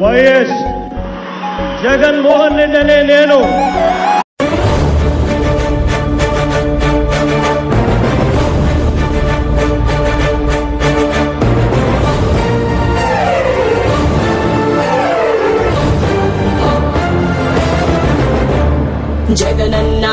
YS Jaganmohan Reddy అనే నేను జగనన్నా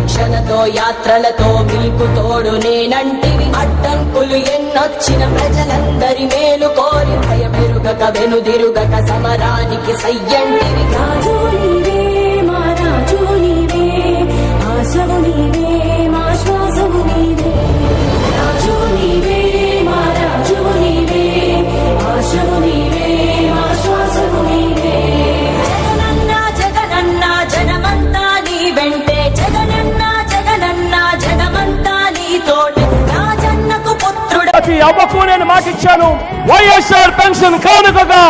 ఆలోచనతో యాత్రలతో మీకు తోడు నేనంటివి. అడ్డంకులు ఎన్నొచ్చిన ప్రజలందరి మేలు కోరి భయమెరుగక వెనుదిరుగక సమరానికి సయ్యంటివి. అవ్వకు నేను మాట ఇచ్చాను. వైఎస్ఆర్ పెన్షన్ కానుకగా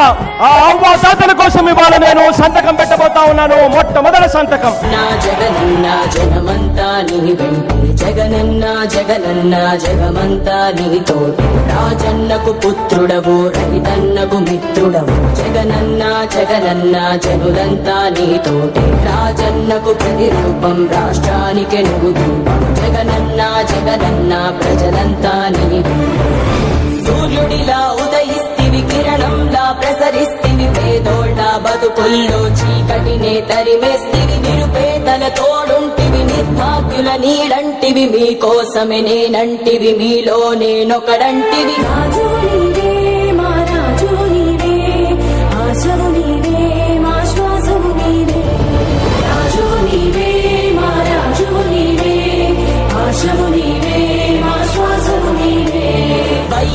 ఆ అవ్వ తాతల కోసం ఇవాళ నేను సంతకం పెట్టబోతా ఉన్నాను. మొట్టమొదటి సంతకం. నా జగనన్న జగమంతా నీ వెంటే జగనన్న జగనన్న జగమంతా నీతో రాజన్నకు పుత్రుడవు రైతన్నకు మిత్రుడవు. జగనన్న జగనన్న జనులంతా నీతోటి రాజన్నకు ప్రతిరూపం రాష్ట్రానికి నువ్వు జగనన్న జగనన్న ప్రజలంతా నీ సూర్యుడిలా ఉదయిస్తివి కిరణంలా ప్రసరిస్తివి పేదోళ్ళ బతుకుల్లో చీకటినే తరివేస్తివి నిరుపేదల తోడుంటివి నిర్భాగ్యుల నీడంటివి మీకోసమే నేనంటివి మీలో నేనొకడంటివి. రాజు నీవే మా రాజు నీవే ఆశవు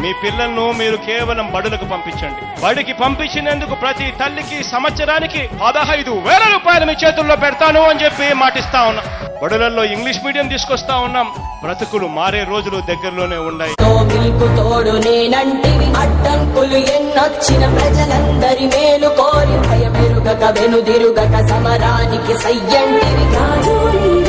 మీ పిల్లలను మీరు కేవలం బడులకు పంపించండి. బడికి పంపించినందుకు ప్రతి తల్లికి సంవత్సరానికి పదహైదు వేల రూపాయలు మీ చేతుల్లో పెడతాను అని చెప్పి మాటిస్తా ఉన్నా. బడులలో ఇంగ్లీష్ మీడియం తీసుకొస్తా ఉన్నాం. బ్రతుకులు మారే రోజులు దగ్గరలోనే ఉన్నాయి. మీకు అడ్డంకులు ఎన్నొచ్చిన ప్రజలందరి మేలు కోరి. భయమెరుగక వెనుదిరుగక సమరానికి సయ్యంటివి.